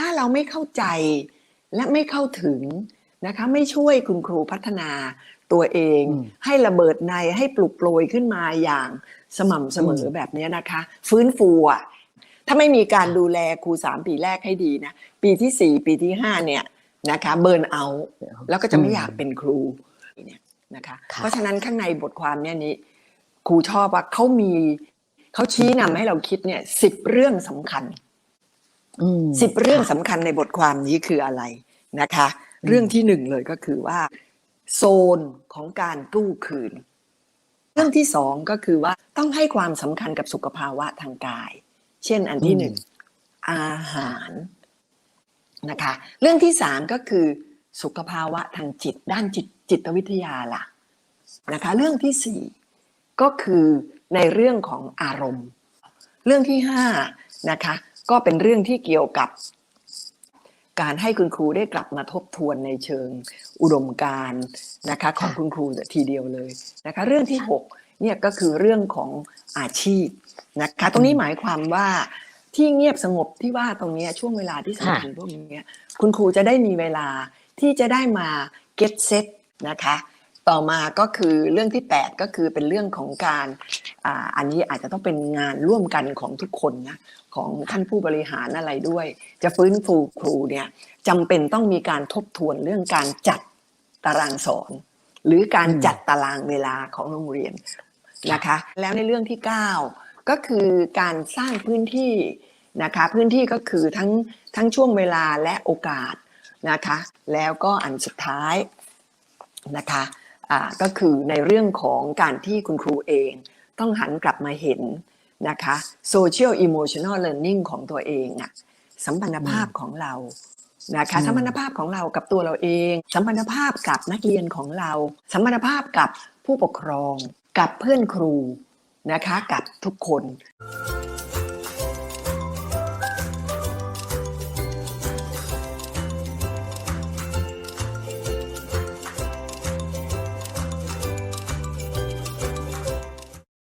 ถ้าเราไม่เข้าใจและไม่เข้าถึงนะคะไม่ช่วยคุณครูพัฒนาตัวเองอืมให้ระเบิดในให้ปลุกโปรยขึ้นมาอย่างสม่ำเสมออืมแบบเนี้ยนะคะ ฟื้นฟูอะถ้าไม่มีการดูแลครูสามปีแรกให้ดีนะปีที่สี่ปีที่ห้าเนี่ยนะคะเบิร์นเอาแล้วก็จะไม่อยากเป็นครูเนี่ยนะคะค่ะเพราะฉะนั้นข้างในบทความเนี่ยนี้ครูชอบว่าเขามีเขาชี้นำให้เราคิดเนี่ยสิบเรื่องสำคัญอืม สิบเรื่องสำคัญในบทความนี้คืออะไรนะคะอืมเรื่องที่หนึ่งเลยก็คือว่า โซนของการกู้คืน เรื่องที่สองก็คือว่าต้องให้ความสำคัญกับสุขภาวะทางกาย เช่นอันที่หนึ่งอาหารนะคะ เรื่องที่สามก็คือสุขภาวะทางจิตด้านจิตจิตวิทยาล่ะนะคะเรื่องที่สี่ก็คือในเรื่องของอารมณ์ เรื่องที่ห้านะคะ ก็เป็นเรื่องที่เกี่ยวกับการให้คุณครูได้กลับมาทบทวนในเชิงอุดมการณ์นะคะของคุณครูทีเดียวเลยนะคะเรื่องที่หกเนี่ยก็คือเรื่องของอาชีพนะคะตรงนี้หมายความว่าที่เงียบสงบที่ว่าตรงเนี้ยช่วงเวลาที่สำคัญพวกนี้คุณครูจะได้มีเวลาที่จะได้มา get set นะคะ ต่อมาก็คือเรื่องที่ 8 ก็คือเป็นเรื่องของการอ่าอันนี้อาจจะต้องเป็นงานร่วมกันของทุกคนนะของท่านผู้บริหารอะไรด้วย จะฟื้นฟูครูเนี่ยจำเป็นต้องมีการทบทวนเรื่องการจัดตารางสอน หรือการจัดตารางเวลาของโรงเรียนนะคะ แล้วในเรื่องที่ 9 ก็คือการสร้างพื้นที่นะคะพื้นที่ก็คือทั้งทั้งช่วงเวลาและโอกาสนะคะ แล้วก็อันสุดท้ายนะคะ ก็คือในเรื่องของการที่คุณครูเองต้องหันกลับมาเห็นนะคะ social emotional learning ของตัวเองอะสัมพันธภาพของเรานะคะอืมสัมพันธภาพของเรากับตัวเราเอง สัมพันธภาพกับนักเรียนของเรา สัมพันธภาพกับผู้ปกครอง กับเพื่อนครูนะคะกับทุกคน「